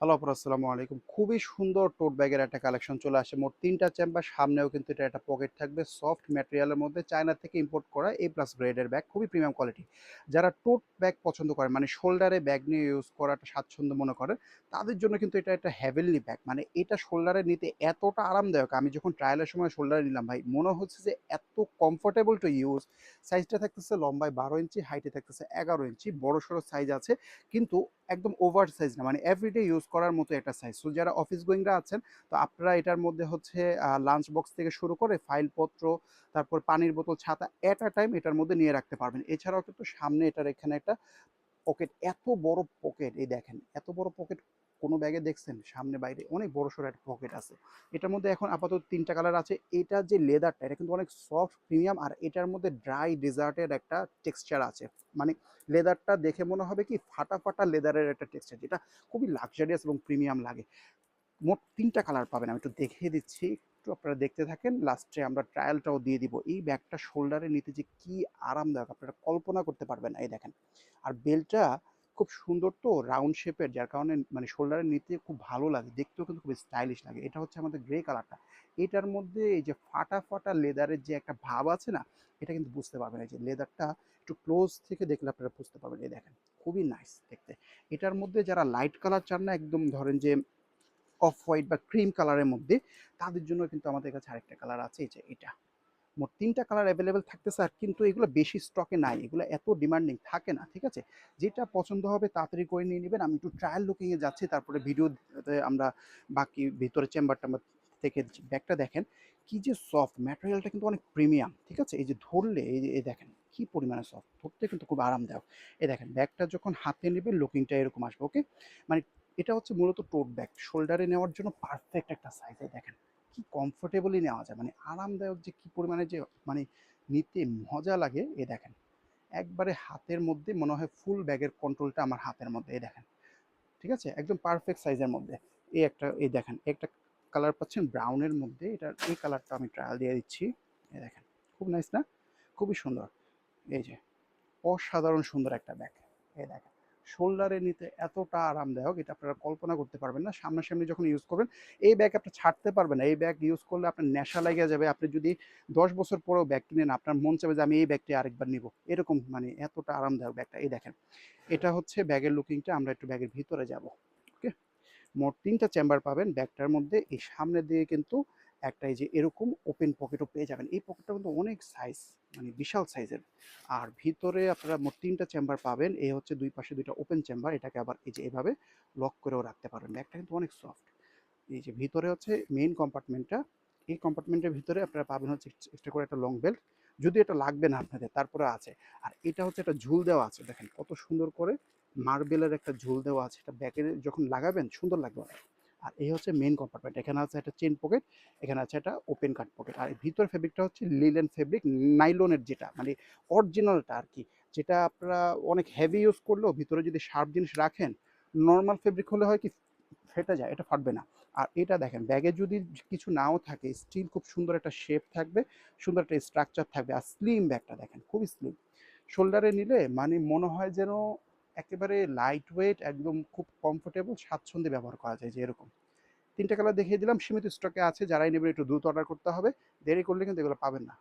Hello আপু, আসসালামু আলাইকুম। খুবই সুন্দর টোট ব্যাগের একটা কালেকশন চলে আসে। মোট তিনটা চেম্বার সামনেও কিন্তু এটা একটা পকেট থাকবে। সফট ম্যাটেরিয়ালের মধ্যে চায়না থেকে ইম্পোর্ট করা এ প্লাস গ্রেডের ব্যাগ খুবই প্রিমিয়াম কোয়ালিটি যারা টোট ব্যাগ পছন্দ করে মানে শোল্ডারে ব্যাগ নিয়ে ইউজ করাটা স্বাচ্ছন্দ্য মনে করে তাদের জন্য কিন্তু এটা একটা হ্যাভেনলি ব্যাগ মানে এটা শোল্ডারে নিতে এতটা আরামদায়ক। আমি যখন ট্রায়ালের সময় শোল্ডারে নিলাম ভাই, মনে হচ্ছে যে এত কমফোর্টেবল টু ইউজ সাইজটা থাকতেছে লম্বায় বারো ইঞ্চি হাইটে থাকতেছে এগারো ইঞ্চি বড় সড়ো সাইজ আছে। কিন্তু একদম ওভার সাইজ না মানে এভরিডে ইউজ করার মতো একটা সাইজ সো যারা অফিস গোয়িংরা আছেন, তো আপনারা এটার মধ্যে হচ্ছে লাঞ্চ বক্স থেকে শুরু করে ফাইলপত্র তারপর পানির বোতল, ছাতা এট আ টাইম এটার মধ্যে নিয়ে রাখতে পারবেন। এছাড়াও কিন্তু সামনে এটার এখানে একটা পকেট এত বড় পকেট এই দেখেন, এত বড় পকেট কোনো ব্যাগে দেখছেন, সামনে বাইরে অনেক বড় সড়ো একটা পকেট আছে। এটার মধ্যে এখন আপাতত তিনটা কালার আছে। এটা যে লেদারটা এটা কিন্তু অনেক সফট প্রিমিয়াম আর এটার মধ্যে ড্রাই ডেজার্টের একটা টেক্সচার আছে। মানে লেদারটা দেখে মনে হবে কি ফাটা ফাটা লেদারের একটা টেক্সচার যেটা খুবই লাক্সারিয়াস এবং প্রিমিয়াম লাগে। মোট তিনটা কালার পাবেন, আমি একটু দেখিয়ে দিচ্ছি। একটু আপনারা দেখতে থাকেন লাস্টে আমরা ট্রায়ালটাও দিয়ে দিব। এই ব্যাগটা শোল্ডারে নিতে যে কি আরামদায়ক, আপনারা কল্পনা করতে পারবেন এই দেখেন। আর বেল্টটা খুব সুন্দর তো রাউন্ড শেপের যার কারণে মানে শোল্ডারে নিতে খুব ভালো লাগে, দেখতেও কিন্তু খুব স্টাইলিশ লাগে। এটা হচ্ছে আমাদের গ্রে কালারটা এটার মধ্যে এই যে ফাটা ফাটা লেদারের যে একটা ভাব আছে না, এটা কিন্তু বুঝতে পারবেন। এই যে লেদারটা একটু ক্লোজ থেকে দেখলে আপনারা বুঝতে পারবেন। এই দেখেন, খুবই নাইস দেখতে। এটার মধ্যে যারা লাইট কালার চান না, একদম ধরেন যে অফ হোয়াইট বা ক্রিম কালারের মধ্যে, তাদের জন্য কিন্তু আমাদের কাছে আরেকটা কালার আছে, এই যে এটা। মোট তিনটা কালার অ্যাভেলেবেল থাকতেছে আর কিন্তু এগুলো বেশি স্টকে নাই। এগুলো এত ডিমান্ডিং থাকে না, ঠিক আছে? যেটা পছন্দ হবে তাড়াতাড়ি করে নিয়ে নেবেন। আমি একটু ট্রায়াল লুকিংয়ে যাচ্ছি, তারপরে ভিডিওতে আমরা বাকি ভিতরে চেম্বার টাম্বার থেকে ব্যাগটা দেখেন, কি যে সফট ম্যাটেরিয়ালটা কিন্তু অনেক প্রিমিয়াম ঠিক আছে? এই যে ধরলে, এই যে দেখেন, কি পরিমাণে সফট ধরতে কিন্তু খুব আরামদায়ক। এই দেখেন, ব্যাগটা যখন হাতে নেবেন লুকিংটা এরকম আসবে ওকে মানে এটা হচ্ছে মূলত টোট ব্যাগ শোল্ডারে নেওয়ার জন্য পারফেক্ট একটা সাইজ দেখেন। কি কমফোর্টেবলি নেওয়া যায়? মানে আরামদায়ক যে কি পরিমাণে যে মানে নিতে মজা লাগে, এ দেখেন। একবারে হাতের মধ্যে মনে হয় ফুল ব্যাগের কন্ট্রোলটা আমার হাতের মধ্যে, এ দেখেন। ঠিক আছে? একদম পারফেক্ট সাইজের মধ্যে। এই একটা এই দেখেন, একটা কালার পাচ্ছেন ব্রাউনের মধ্যে। এটার, এই কালারটা আমি ট্রায়াল দিয়ে দিচ্ছি। এই দেখেন, খুব নাইস না? খুবই সুন্দর। এই যে, অসাধারণ সুন্দর একটা ব্যাগ এই দেখেন। শোল্ডারে নিতে এতটা আরামদায়ক, এটা আপনারা কল্পনা করতে পারবেন না। সামনাসামনি যখন ইউজ করবেন, এই ব্যাগ আপনি ছাড়তে পারবেন না। এই ব্যাগ ইউজ করলে আপনার নেশা লেগে যাবে। আপনি যদি দশ বছর পরেও ব্যাগ কিনেন আপনার মন চাবে যে আমি এই ব্যাগটি আরেকবার নিব। এরকম মানে এতটা আরামদায়ক ব্যাগটা এই দেখেন, এটা হচ্ছে ব্যাগের লুকিংটা আমরা একটু ব্যাগের ভিতরে যাব। ওকে মোট তিনটা চেম্বার পাবেন। ব্যাগটার মধ্যে এই সামনে দিয়ে কিন্তু একটা এই যে এরকম ওপেন পকেটও পেয়ে যাবেন। এই পকেটটা কিন্তু অনেক সাইজ মানে বিশাল সাইজের আর ভিতরে আপনারা মোট তিনটা চেম্বার পাবেন। এই হচ্ছে দুই পাশে দুইটা ওপেন চেম্বার এটাকে আবার এই যে এভাবে লক করেও রাখতে পারবেন। ব্যাগটা কিন্তু অনেক সফট এই যে ভিতরে হচ্ছে মেইন কম্পার্টমেন্টটা এই কম্পার্টমেন্টের ভিতরে আপনারা পাবেন হচ্ছে এক্সট্রা করে একটা লং বেল্ট যদি এটা লাগবে না আপনাদের, তারপরে আছে। আর এটা হচ্ছে একটা ঝুল দেওয়া আছে, দেখেন কত সুন্দর করে মার্বেলের একটা ঝুল দেওয়া আছে। এটা ব্যাগে যখন লাগাবেন, সুন্দর লাগবে আর এই হচ্ছে মেন কম্পার্টমেন্ট এখানে আছে একটা চেন পকেট এখানে আছে একটা ওপেন কাট পকেট আর ভিতর ফেব্রিকটা হচ্ছে লিলেন ফেব্রিক নাইলনের যেটা মানে অরিজিনালটা আর কি, যেটা আপনারা অনেক হেভি ইউজ করলেও ভিতরে যদি শার্প জিনিস রাখেন নর্মাল ফেব্রিক হলে হয় কি, ফেটে যায়, এটা ফাটবে না। আর এটা দেখেন ব্যাগে যদি কিছু নাও থাকে স্টিল খুব সুন্দর একটা শেপ থাকবে, সুন্দর একটা স্ট্রাকচার থাকবে। আর স্লিম ব্যাগটা দেখেন, খুবই স্লিম শোল্ডারে নিলে মানে মনে হয় যেন একেবারে লাইট ওয়েট একদম খুব কমফোর্টেবল স্বাচ্ছন্দ্যে ব্যবহার করা যায় যে এরকম। তিনটা কালার দেখিয়ে দিলাম, সীমিত স্টকে আছে, যারাই নেবেন একটু দ্রুত অর্ডার করতে হবে। দেরি করলে কিন্তু এগুলো পাবেন না।